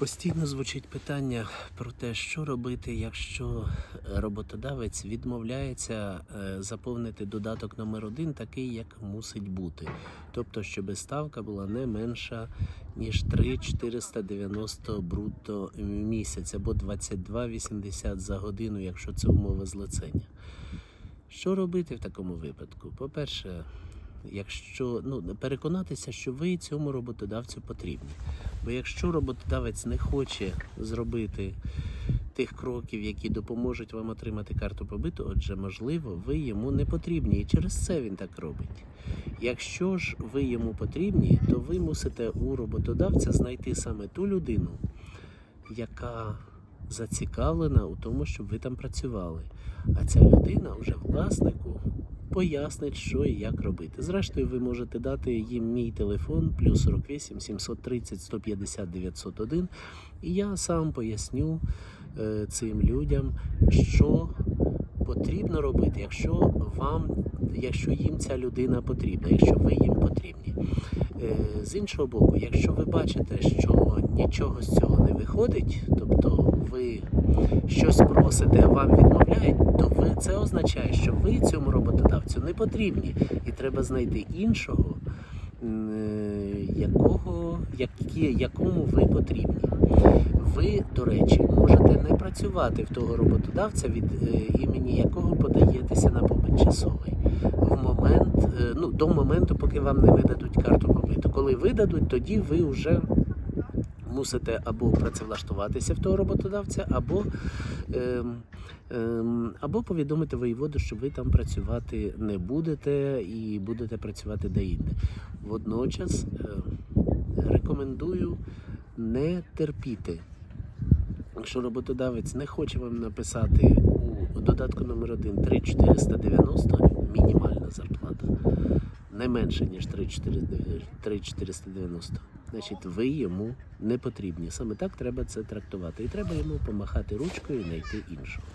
Постійно звучить питання про те, що робити, якщо роботодавець відмовляється е, заповнити додаток номер один такий, як мусить бути. Тобто, щоб ставка була не менша, ніж 3,490 брутто в місяць або 22,80 за годину, якщо це умова злицення. Що робити в такому випадку? По-перше, якщо ну, переконатися, що ви цьому роботодавцю потрібні. Бо якщо роботодавець не хоче зробити тих кроків, які допоможуть вам отримати карту побиту, отже, можливо, ви йому не потрібні, і через це він так робить. Якщо ж ви йому потрібні, то ви мусите у роботодавця знайти саме ту людину, яка зацікавлена у тому, щоб ви там працювали. А ця людина вже власнику пояснить, що і як робити. Зрештою, ви можете дати їм мій телефон плюс 48 730 150 901, і я сам поясню е, цим людям, що потрібно робити, якщо вам, якщо їм ця людина потрібна, якщо ви їм потрібні. Е, З іншого боку, якщо ви бачите, що нічого з цього не виходить, тобто ви щось просите, а вам відмовляють, то ви це означає, що ви цьому роботодавцю не потрібні, і треба знайти іншого, якого, які, якому ви потрібні. Ви, до речі, можете не працювати в того роботодавця, від е, імені якого подаєтеся на побит часовий. В момент, е, ну, до моменту, поки вам не видадуть карту побиту. Коли видадуть, тоді ви вже мусите або працевлаштуватися в того роботодавця, або, ем, ем, або повідомити воєводу, що ви там працювати не будете і будете працювати деінде. Водночас е, рекомендую не терпіти. Якщо роботодавець не хоче вам написати у додатку номер 1 3490 мінімальна зарплата, не менше, ніж 3490, значить ви йому не потрібні. Саме так треба це трактувати. І треба йому помахати ручкою і знайти іншого.